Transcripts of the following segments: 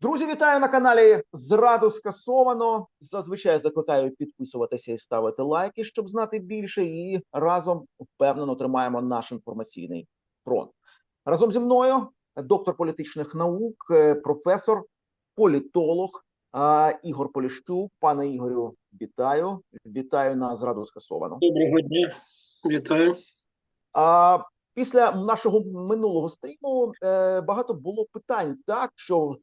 Друзі, вітаю на каналі Зраду скасовано. Зазвичай закликаю підписуватися і ставити лайки, щоб знати більше, і разом впевнено тримаємо наш інформаційний фронт. Разом зі мною доктор політичних наук, е, професор, політолог Ігор Поліщук. Пане Ігорю, вітаю! Вітаю на зраду скасовано. Доброго дня, вітаю. А після нашого минулого стріму е, багато було питань, так що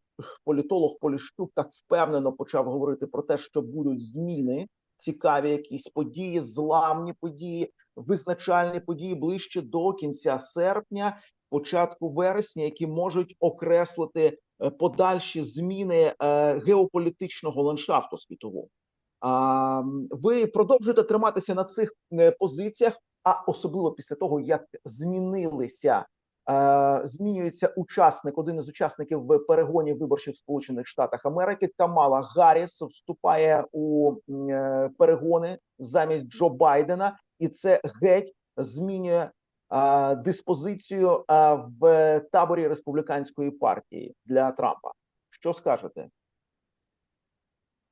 політолог Поліщук так впевнено почав говорити про те, що будуть зміни, цікаві якісь події, зламні події, визначальні події ближче до кінця серпня, початку вересня, які можуть окреслити е, подальші зміни е, геополітичного ландшафту світового. Ви продовжуєте триматися на цих е, позиціях, а особливо після того, як змінилися змінюється учасник, один із учасників в перегоні виборчих в Сполучених Штатах Америки. Камала Гарріс вступає у е, перегони замість Джо Байдена, і це геть змінює е, диспозицію е, в таборі республіканської партії для Трампа. Що скажете?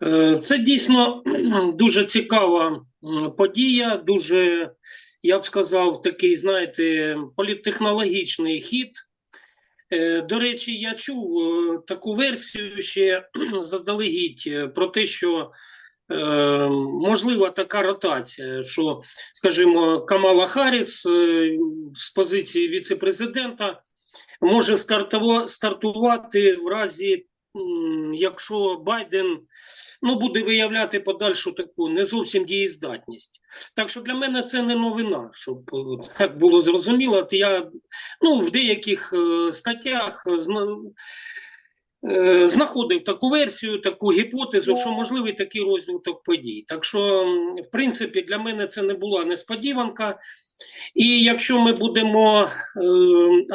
Е, Це дійсно дуже цікава подія, дуже, я б сказав, такий, знаєте, політтехнологічний хід. Е, До речі, я чув е, таку версію ще заздалегідь е, про те, що можлива така ротація, що, скажімо, Камала Харріс з позиції віце-президента може стартувати в разі, якщо Байден ну, буде виявляти подальшу таку не зовсім дієздатність. Так що для мене це не новина, щоб е, так було зрозуміло. Я ну, в деяких е, статтях зна, е, знаходив таку версію, таку гіпотезу, що можливий такий розвиток подій. Так що, в принципі, для мене це не була несподіванка. І якщо ми будемо е,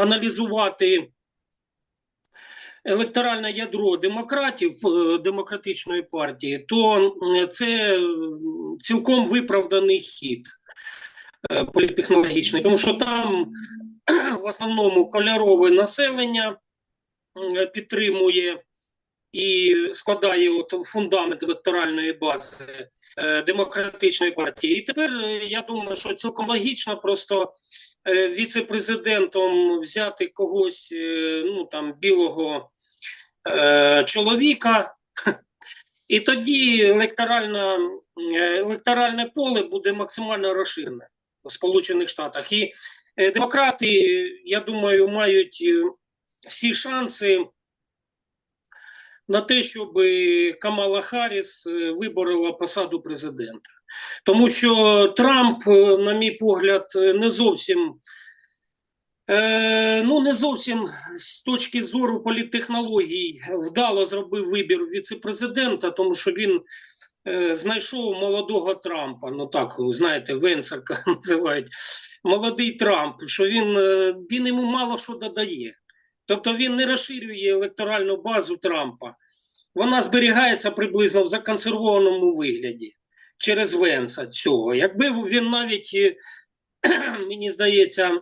аналізувати електоральне ядро демократів е, демократичної партії, то це цілком виправданий хід е, політтехнологічний, тому що там в основному кольорове населення підтримує і складає от фундамент електоральної бази е, демократичної партії. І тепер я думаю, що цілком логічно просто віце-президентом взяти когось ну там білого е, чоловіка, і тоді е, електоральне поле буде максимально розширене в Сполучених Штатах. І е, демократи, я думаю, мають всі шанси на те, щоб Камала Харріс виборола посаду президента. Тому що Трамп, на мій погляд, не зовсім. Е, ну, не зовсім з точки зору політтехнологій вдало зробив вибір віце-президента, тому що він е, знайшов молодого Трампа. Ну так, знаєте, Венсака називають молодий Трамп, що він, е, він йому мало що додає. Тобто він не розширює електоральну базу Трампа. Вона зберігається приблизно в законсервованому вигляді через Венса цього. Якби він навіть, е, мені здається,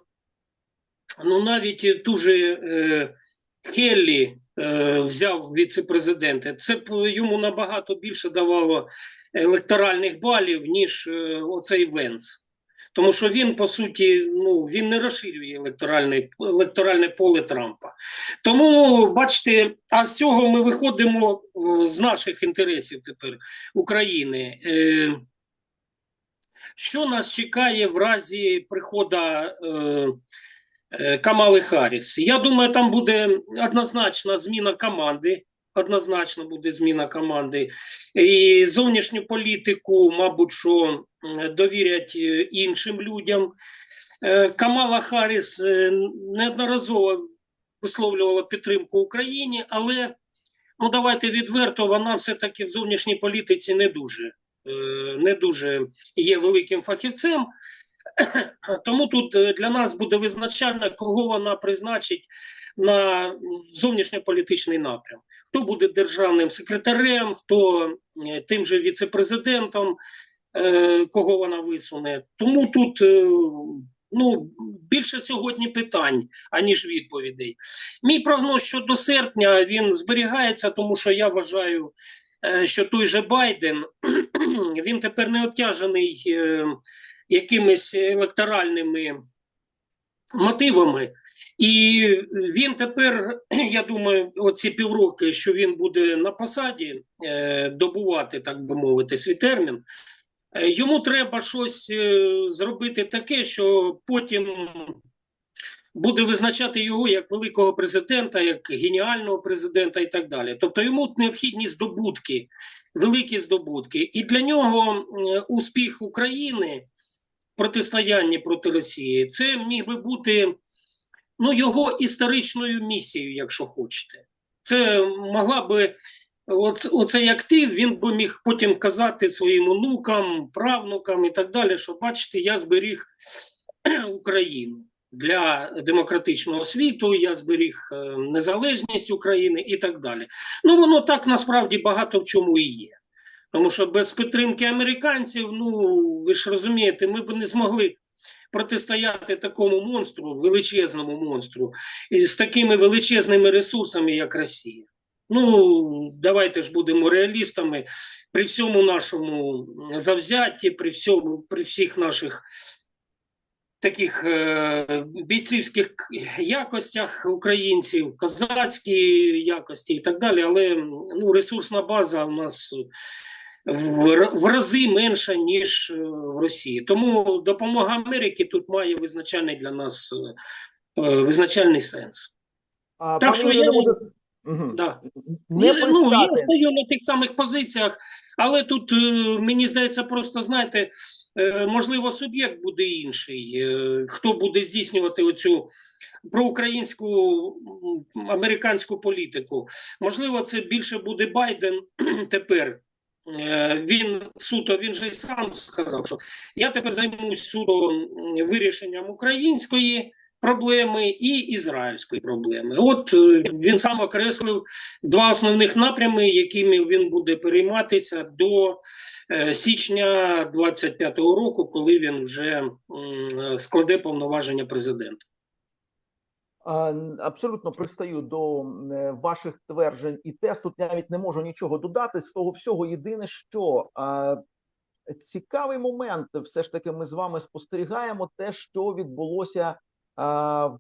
ну навіть ту же е, Хеллі е, взяв віце-президента, це б йому набагато більше давало електоральних балів, ніж е, оцей Венс. Тому що він, по суті, ну він не розширює електоральне, електоральне поле Трампа. Тому, бачите, а з цього ми виходимо е, з наших інтересів тепер України. Е, що нас чекає в разі приходу е, Камали Харріс? Я думаю, там буде однозначна зміна команди. Однозначно буде зміна команди. І зовнішню політику, мабуть, що довірять е, іншим людям. Е, Камала Харріс е, неодноразово висловлювала підтримку Україні, але ну давайте відверто, вона все-таки в зовнішній політиці не дуже, е, не дуже є великим фахівцем. Тому тут е, для нас буде визначально, кого вона призначить на зовнішньополітичний напрям. Хто буде державним секретарем, хто е, тим же віце-президентом, е, кого вона висуне. Тому тут ну, більше сьогодні питань, аніж відповідей. Мій прогноз щодо серпня він зберігається, тому що я вважаю, що той же Байден він тепер не обтяжений якимись електоральними мотивами. І він тепер, я думаю, оці півроки, що він буде на посаді е, добувати, так би мовити, свій термін, е, йому треба щось е, зробити таке, що потім буде визначати його як великого президента, як геніального президента і так далі. Тобто йому необхідні здобутки, великі здобутки. І для нього успіх України протистоянні проти Росії це міг би бути ну, його історичною місією, якщо хочете. Це могла би оц, оцей актив, він би міг потім казати своїм онукам, правнукам і так далі, що бачите, я зберіг Україну для демократичного світу, я зберіг е, незалежність України і так далі. Ну, воно так насправді багато в чому і є. Тому що без підтримки американців, ну ви ж розумієте, ми б не змогли протистояти такому монстру, величезному монстру, з такими величезними ресурсами, як Росія. Ну, давайте ж будемо реалістами при всьому нашому завзятті, при всьому, при всіх наших таких е, бійцівських якостях українців, козацькі якості і так далі. Але ну, ресурсна база у нас в, рази менша, ніж е, в Росії. Тому допомога Америки тут має визначальний для нас е, е, визначальний сенс. А, Так що я- не може... Мгм. Да. не ну, я стою на тих самих позиціях, але тут мені здається, просто знаєте, можливо, суб'єкт буде інший. Хто буде здійснювати оцю проукраїнську американську політику? Можливо, це більше буде Байден тепер. Е, Він суто, він же й сам сказав, що я тепер займусь суто вирішенням української проблеми і ізраїльської проблеми. От е, він сам окреслив два основних напрями, якими він буде перейматися до е, січня 25-го року, коли він вже складе повноваження президента. Абсолютно пристаю до е, ваших тверджень і тез. Тут навіть не можу нічого додати. З того всього єдине, що цікавий момент, все ж таки, ми з вами спостерігаємо те, що відбулося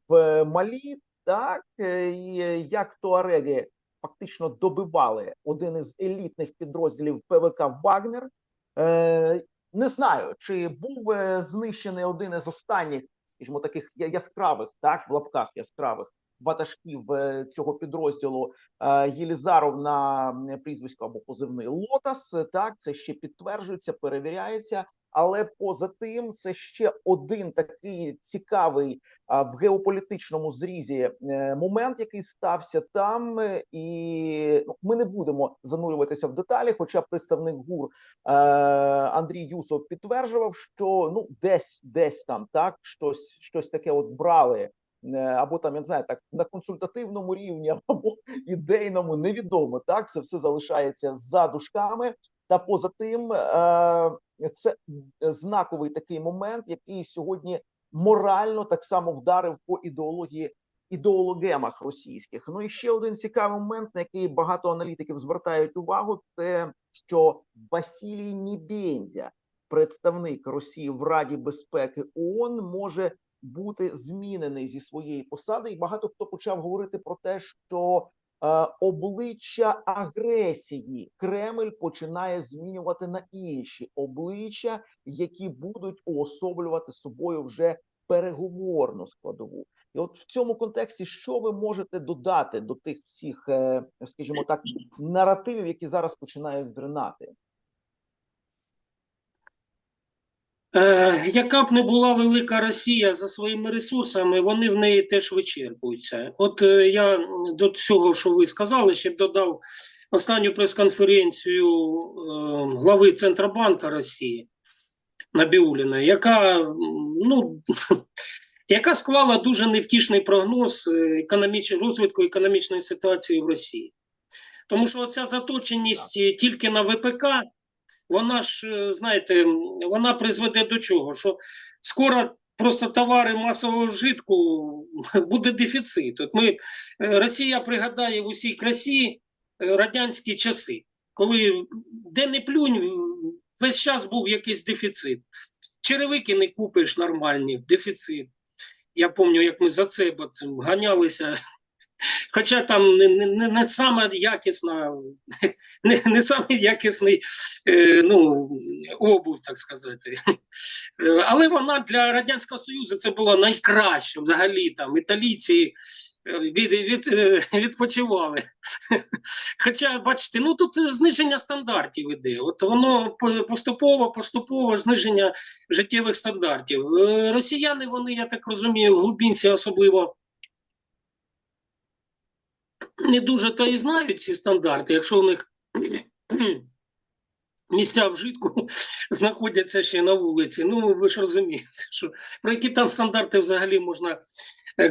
в Малі, так е, і як туареги фактично добивали один із елітних підрозділів ПВК Вагнер. Не знаю, чи був е, знищений один із останніх, скажімо, таких яскравих, так в лапках яскравих ватажків е, цього підрозділу е, Єлізаров на прізвисько або позивний Лотас. Так, це ще підтверджується, перевіряється. Але поза тим, це ще один такий цікавий в геополітичному зрізі е, момент, який стався там, е, і ну, ми не будемо занурюватися в деталі. Хоча представник ГУР е, Андрій Юсов підтверджував, що ну десь десь там так щось, щось таке от брали. Або там я не знаю, так на консультативному рівні, або ідейному, невідомо. Так це все залишається за дужками. Та поза тим, е, це знаковий такий момент, який сьогодні морально так само вдарив по ідеології ідеологемах російських. Ну і ще один цікавий момент, на який багато аналітиків звертають увагу, це що Василій Нібензя, представник Росії в Раді безпеки ООН, може бути змінений зі своєї посади, і багато хто почав говорити про те, що обличчя агресії Кремль починає змінювати на інші обличчя, які будуть уособлювати собою вже переговорну складову. І от в цьому контексті, що ви можете додати до тих всіх, е, скажімо так, наративів, які зараз починають зринати? Е, яка б не була велика Росія за своїми ресурсами, вони в неї теж вичерпуються. От е, я до цього, що ви сказали, ще б додав останню прес-конференцію е, глави Центробанка Росії Набіуліна, яка ну. Яка склала дуже невтішний прогноз е, економіч... розвитку економічної ситуації в Росії. Тому що оця заточеність тільки на ВПК, вона ж, е, знаєте, вона призведе до чого? Що скоро просто товари масового вжитку буде дефіцит. От ми, е, Росія пригадає в усій красі е, радянські часи, коли де не плюнь, весь час був якийсь дефіцит. Черевики не купиш нормальні, дефіцит. Я пам'ятаю, як ми за це ганялися. Хоча там не, не, не, саме якісна, не, не саме якісний е, ну, обув, так сказати. Е, Але вона для Радянського Союзу це була найкраща взагалі. Там італійці е, від, від, е, відпочивали. Хоча, бачите, ну тут зниження стандартів іде. От воно поступово, поступово зниження життєвих стандартів. Росіяни, вони, я так розумію, в глибинці особливо не дуже то і знають ці стандарти, якщо у них місця вжитку знаходяться ще на вулиці. Ну, ви ж розумієте, що про які там стандарти взагалі можна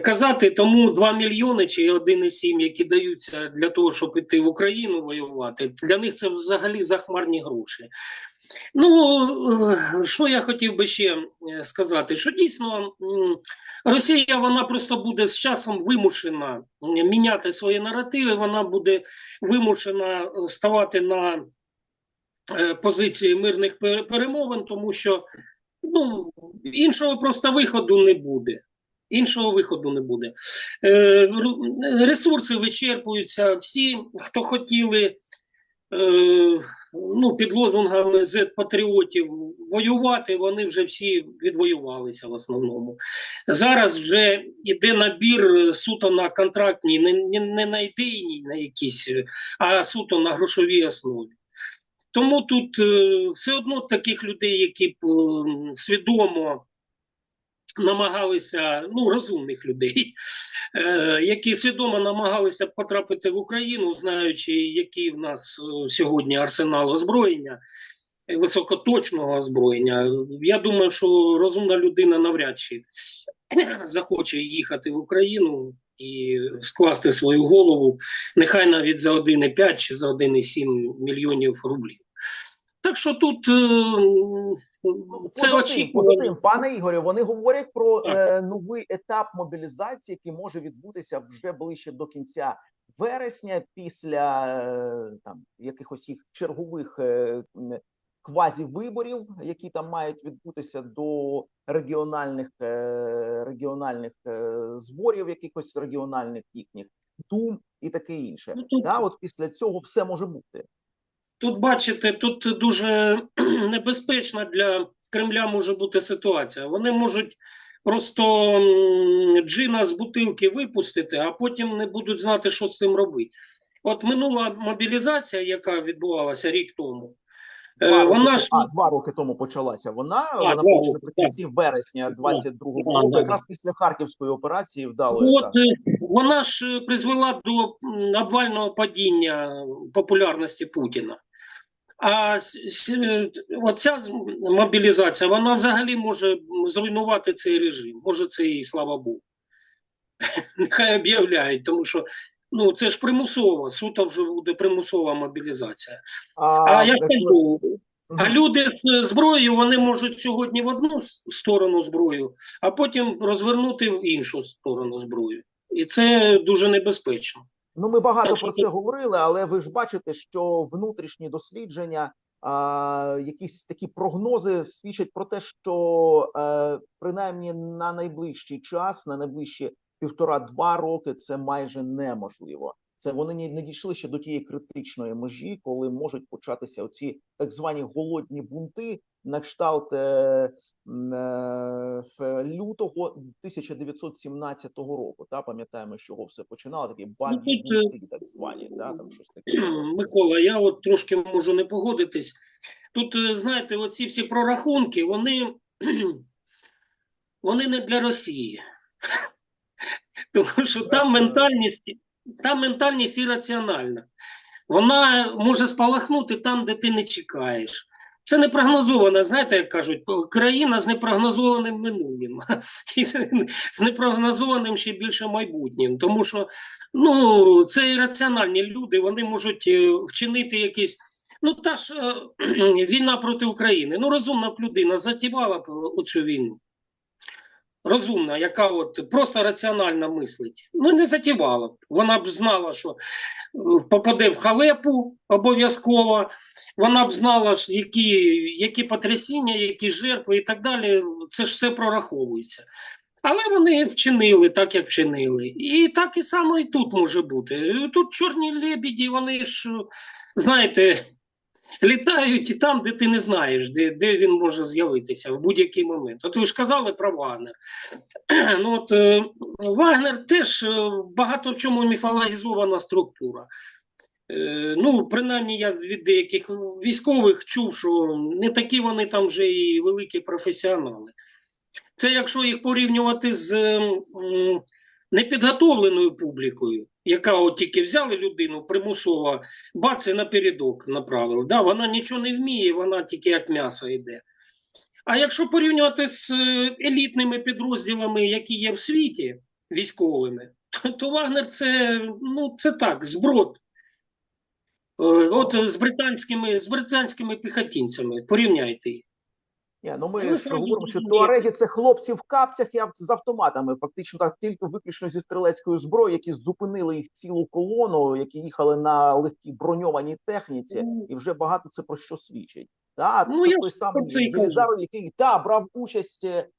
казати. Тому 2 мільйони чи 1,7, які даються для того, щоб іти в Україну воювати, для них це взагалі захмарні гроші. Ну, е, що я хотів би ще е, сказати, що дійсно Росія вона просто буде з часом вимушена міняти свої наративи, вона буде вимушена е, ставати на е, позиції мирних перемовин, тому що ну, іншого просто виходу не буде. Іншого виходу не буде. Е, ресурси вичерпуються. Всі, хто хотіли е, ну, під лозунгами Z-патріотів воювати, вони вже всі відвоювалися в основному. Зараз вже йде набір е, суто на контрактній, не, не, на ідейній, на якісь, е, а суто на грошовій основі. Тому тут все одно таких людей, які б свідомо намагалися, ну розумних людей, е, які свідомо намагалися потрапити в Україну, знаючи, який в нас е, сьогодні арсенал озброєння, е, високоточного озброєння. Я думаю, що розумна людина навряд чи захоче їхати в Україну і скласти свою голову, нехай навіть за 1,5 чи за 1,7 мільйонів рублів. Так що тут е, це поза тим, поза тим, пане Ігорю, вони говорять про е, новий етап мобілізації, який може відбутися вже ближче до кінця вересня, після е, там якихось їх чергових е, квазівиборів, які там мають відбутися до регіональних е, регіональних е, зборів, якихось регіональних їхніх дум і таке інше. Ну, тут- Да, от після цього все може бути. Тут бачите, тут дуже небезпечна для Кремля може бути ситуація. Вони можуть просто джина з бутилки випустити, а потім не будуть знати, що з цим робити. От минула мобілізація, яка відбувалася рік тому, е, Два роки, вона ж а, два роки тому почалася вона. вона два почала наприкінці вересня 22-го Да, року, якраз після Харківської операції вдалої. От так. е, вона ж е, призвела до обвального падіння популярності Путіна. А оця мобілізація, вона взагалі може зруйнувати цей режим. Може, це і слава Богу. Нехай об'являють, тому що ну, це ж примусова, суто вже буде примусова мобілізація. А я ж е, кажу, а люди з зброєю вони можуть сьогодні в одну сторону зброю, а потім розвернути в іншу сторону зброю. І це дуже небезпечно. Ну, ми багато про це говорили, але ви ж бачите, що внутрішні дослідження, а, якісь такі прогнози свідчать про те, що а, принаймні на найближчий час, на найближчі півтора-два роки, це майже неможливо. Це вони не, дійшли ще до тієї критичної межі, коли можуть початися оці так звані голодні бунти на кшталт е, е, лютого 1917 року. Та пам'ятаємо, з чого все починало. Такі бабі тут, е, бунти, так звані, да, там щось таке. Микола, я от трошки можу не погодитись. Тут, е, знаєте, оці всі прорахунки, вони, вони не для Росії. Тому що там ментальність, там ментальність ірраціональна. Вона може спалахнути там, де ти не чекаєш. Це непрогнозована, знаєте, як кажуть, країна з непрогнозованим минулим і з- непрогнозованим ще більше майбутнім. Тому що ну, це ірраціональні люди, вони можуть е, вчинити якісь. Ну, та ж е, війна проти України. Ну, розумна б людина затівала б оцю війну. Розумна, яка от просто раціонально мислить, ну не затівала б. Вона б знала, що е, попаде в халепу обов'язково. Вона б знала, які, які потрясіння, які жертви і так далі. Це ж все прораховується. Але вони вчинили так, як вчинили. І так і само і тут може бути. Тут чорні лебіді, вони ж, знаєте, літають і там, де ти не знаєш, де, де він може з'явитися в будь-який момент. От ви ж казали про Вагнер. Ну, от, е, Вагнер теж е, багато в чому міфологізована структура. Е, ну, принаймні, я від деяких військових чув, що не такі вони там вже і великі професіонали. Це якщо їх порівнювати з м, непідготовленою публікою, яка от тільки взяли людину примусово, бац, і напередок направили. Да, вона нічого не вміє, вона тільки як м'ясо йде. А якщо порівнювати з е, елітними підрозділами, які є в світі військовими, то, то Вагнер це, ну, це так, зброд. Е, От з британськими, з британськими піхотинцями порівняйте їх. Ні, ну ми ж говоримо, що туареги це хлопці в капцях і з автоматами, фактично так тільки виключно зі стрілецькою зброєю, які зупинили їх цілу колону, які їхали на легкій броньованій техніці, Ну. і вже багато це про що свідчить. Да, Ну, це я той самий. Єлізаров, який та брав участь е,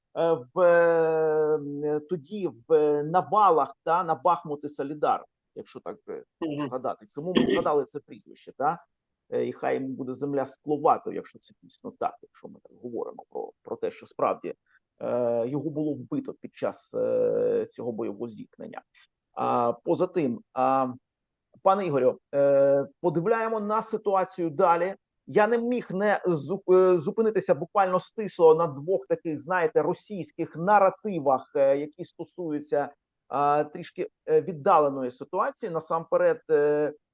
в е, тоді в е, навалах та на Бахмут і Солідар, якщо так згадати. Чому ми згадали це прізвище? Та? Е, І хай йому буде земля скловатою, якщо це дійсно так, якщо ми так говоримо про, про те, що справді е, його було вбито під час е, цього бойового зіткнення. А поза тим, а, пане Ігорю, е, подивляємо на ситуацію далі. Я не міг не е, зупинитися буквально стисло на двох таких, знаєте, російських наративах, е, які стосуються а, трішки віддаленої ситуації. Насамперед,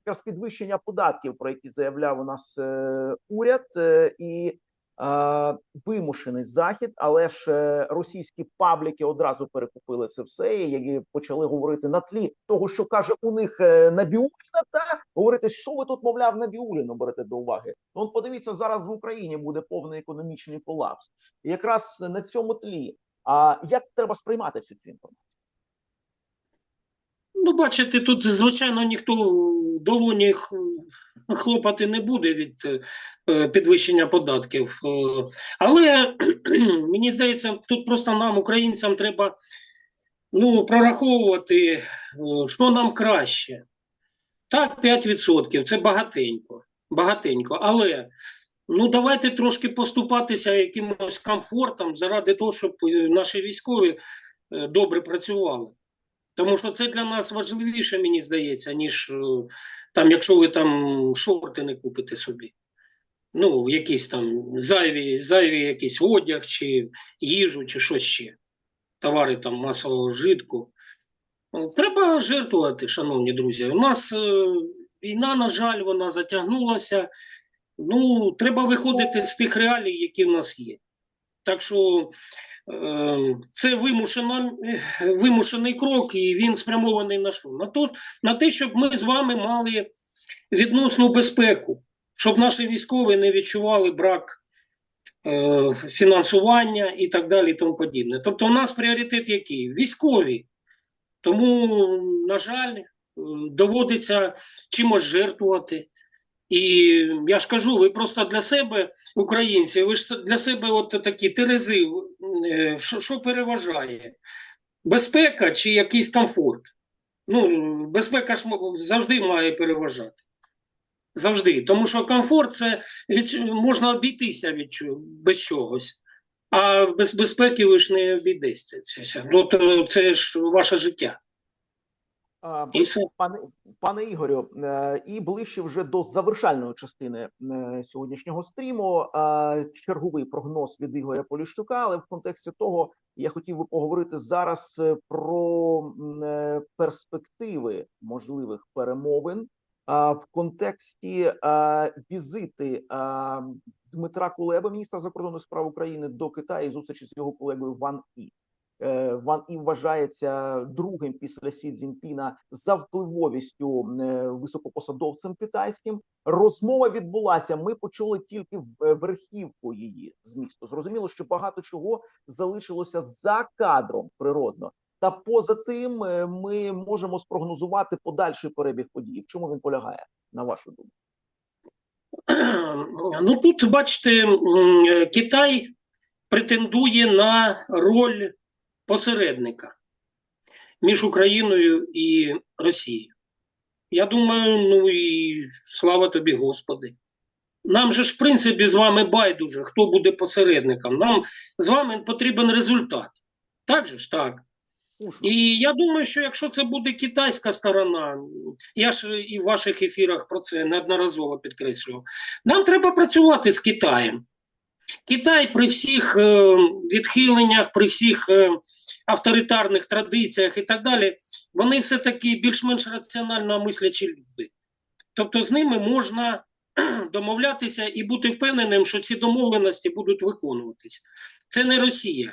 якраз підвищення податків, про які заявляв у нас е, уряд, е, і е, вимушений захід, але ж е, російські пабліки одразу перекупили це все і почали говорити на тлі того, що каже у них е, Набіуліна, та говорити, що ви тут, мовляв, Набіуліну берете до уваги. Ну, от подивіться, зараз в Україні буде повний економічний колапс. І якраз на цьому тлі. А як треба сприймати всю цю інформацію? Ну, бачите, тут, звичайно, ніхто долоні хлопати не буде від е, підвищення податків. Е, Але мені здається, тут просто нам, українцям, треба ну, прораховувати, е, що нам краще. Так, 5% це багатенько, багатенько. Але ну, давайте трошки поступатися якимось комфортом заради того, щоб наші військові добре працювали. Тому що це для нас важливіше, мені здається, ніж е, там, якщо ви там шорти не купите собі. Ну, якісь там зайві, зайві якийсь одяг, чи їжу, чи що ще. Товари там масового вжитку. Ну, Треба жертвувати, шановні друзі. У нас е, війна, на жаль, вона затягнулася. Ну, треба виходити з тих реалій, які в нас є. Так що це вимушено, е, вимушений крок, і він спрямований на що? На, то, на те, щоб ми з вами мали відносну безпеку, щоб наші військові не відчували брак е, фінансування і так далі, і тому подібне. Тобто, у нас пріоритет який? Військові. Тому, на жаль, е, доводиться чимось жертвувати. І я ж кажу, ви просто для себе, українці, ви ж для себе от такі терези, е, що, що переважає? Безпека чи якийсь комфорт? Ну, безпека ж завжди має переважати. Завжди. Тому що комфорт це від, можна обійтися від без чогось. А без безпеки ви ж не обійдеться. Ну, це ж ваше життя. Пане пане Ігорю, е, і ближче вже до завершальної частини е, сьогоднішнього стріму. е, Черговий прогноз від Ігоря Поліщука. Але в контексті того я хотів би поговорити зараз про перспективи можливих перемовин в контексті візити Дмитра Кулеби, міністра закордонних справ України, до Китаю і зустрічі з його колегою Ван І. е, Ван І вважається другим після Сі Цзіньпіна за впливовістю е, високопосадовцем китайським. Розмова відбулася. Ми почули тільки е, верхівку її змісту. Зрозуміло, що багато чого залишилося за кадром природно. Та поза тим, ми можемо спрогнозувати подальший перебіг подій. В чому він полягає, на вашу думку? Ну тут бачите, Китай претендує на роль посередника між Україною і Росією. Я думаю, ну і слава тобі, Господи. Нам же ж, в принципі, з вами байдуже, хто буде посередником. Нам з вами потрібен результат. Так же ж так. І я думаю, що якщо це буде китайська сторона, я ж і в ваших ефірах про це неодноразово підкреслював, нам треба працювати з Китаєм. Китай при всіх е, відхиленнях, при всіх е, авторитарних традиціях і так далі, вони все-таки більш-менш раціонально мислячі люди. Тобто з ними можна домовлятися і бути впевненим, що ці домовленості будуть виконуватися. Це не Росія.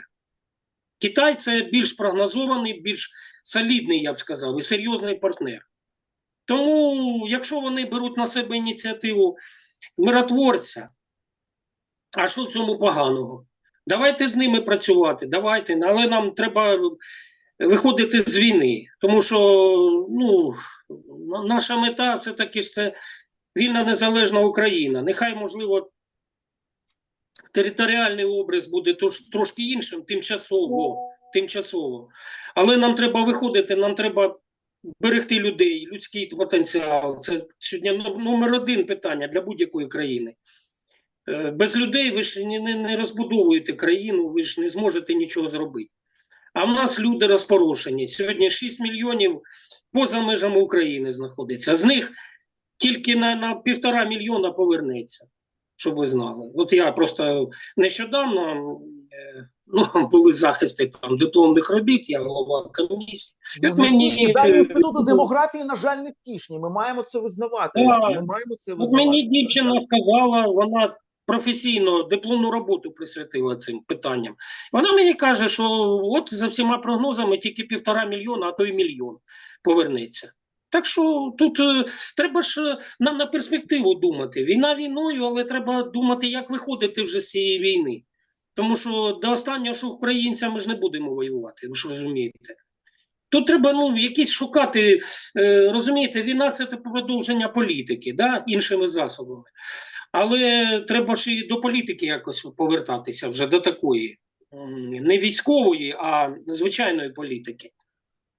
Китай це більш прогнозований, більш солідний, я б сказав, і серйозний партнер. Тому, якщо вони беруть на себе ініціативу миротворця, а що в цьому поганого? Давайте з ними працювати, давайте, але нам треба виходити з війни. Тому що ну, наша мета все таки ж це вільна незалежна Україна. Нехай, можливо, територіальний образ буде трош- трошки іншим, тимчасово. Тимчасово. Але нам треба виходити, нам треба берегти людей, людський потенціал. Це сьогодні номер один питання для будь-якої країни. Е, Без людей ви ж не, розбудовуєте країну, ви ж не зможете нічого зробити. А в нас люди розпорошені. Сьогодні 6 мільйонів поза межами України знаходиться. З них тільки на, на півтора мільйона повернеться, щоб ви знали. От я просто нещодавно е, ну, були захисти там дипломних робіт, я голова комісії. От мені, Дані е, інституту демографії, на жаль, не втішні. Ми маємо це визнавати. Ми маємо це От визнавати. мені дівчина сказала, вона професійно дипломну роботу присвятила цим питанням. Вона мені каже, що от за всіма прогнозами тільки півтора мільйона, а то й мільйон повернеться. Так що тут е, треба ж е, нам на перспективу думати. Війна війною, але треба думати, як виходити вже з цієї війни. Тому що до останнього, що українцями ми ж не будемо воювати, ви ж розумієте. Тут треба ну, якісь шукати, е, розумієте, війна це продовження політики, да, іншими засобами. Але треба ж і до політики якось повертатися вже до такої, не військової, а звичайної політики.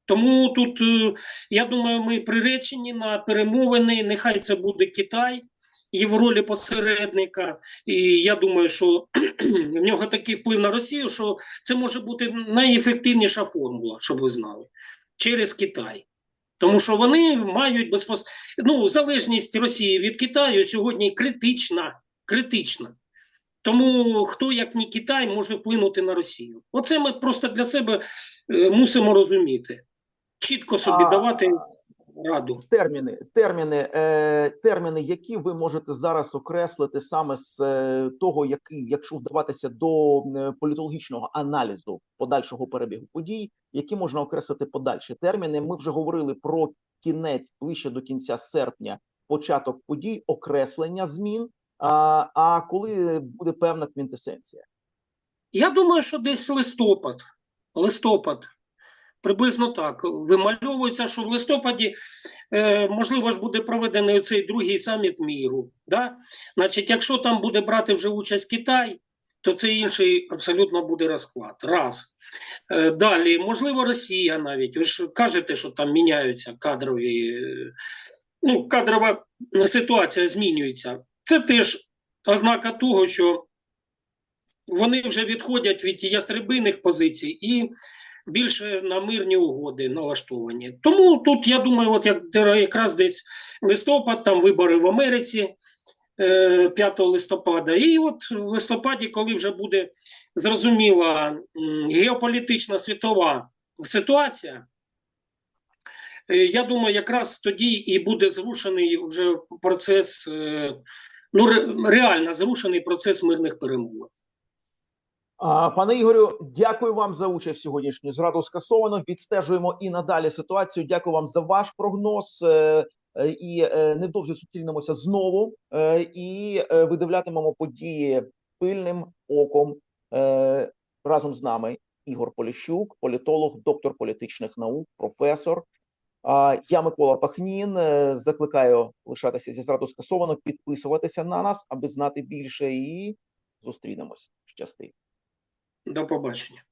Тому тут, е, я думаю, ми приречені на перемовини. Нехай це буде Китай і в ролі посередника. І я думаю, що в нього такий вплив на Росію, що це може бути найефективніша формула, щоб ви знали, через Китай. Тому що вони мають безпос... ну, залежність Росії від Китаю сьогодні критична. критична. Тому хто, як не Китай, може вплинути на Росію. Оце ми просто для себе е, мусимо розуміти. Чітко собі А, давати раду. терміни, терміни, е, терміни, які ви можете зараз окреслити саме з е, того, який, якщо вдаватися до е, політологічного аналізу подальшого перебігу подій, які можна окреслити подальші терміни. Ми вже говорили про кінець ближче до кінця серпня, початок подій, окреслення змін. А, а коли буде певна квінтесенція? Я думаю, що десь листопад. Листопад. Приблизно так. Вимальовується, що в листопаді, е, можливо, ж буде проведений цей другий саміт міру. Да? Значить, якщо там буде брати вже участь Китай, то це інший абсолютно буде розклад. Раз. Е, далі, можливо, Росія навіть. Ви ж кажете, що там міняються кадрові, е, ну, кадрова ситуація змінюється. Це теж ознака того, що вони вже відходять від ястребиних позицій і більше на мирні угоди налаштовані. Тому тут, я думаю, от як якраз десь листопад, там вибори в Америці е, 5 листопада, і от в листопаді, коли вже буде зрозуміла геополітична світова ситуація, е, я думаю, якраз тоді і буде зрушений вже процес, е, ну реально зрушений процес мирних перемовин. Пане Ігорю, дякую вам за участь в сьогоднішній зраду скасовано. Відстежуємо і надалі ситуацію. Дякую вам за ваш прогноз. е, е, І е, невдовзі зустрінемося знову і видивлятимемо події пильним оком разом з нами. Ігор Поліщук, політолог, доктор політичних наук, професор. Я Микола Пахнін. Закликаю лишатися зі зраду скасовано, підписуватися на нас, аби знати більше, і зустрінемось. Щасти. До побачення.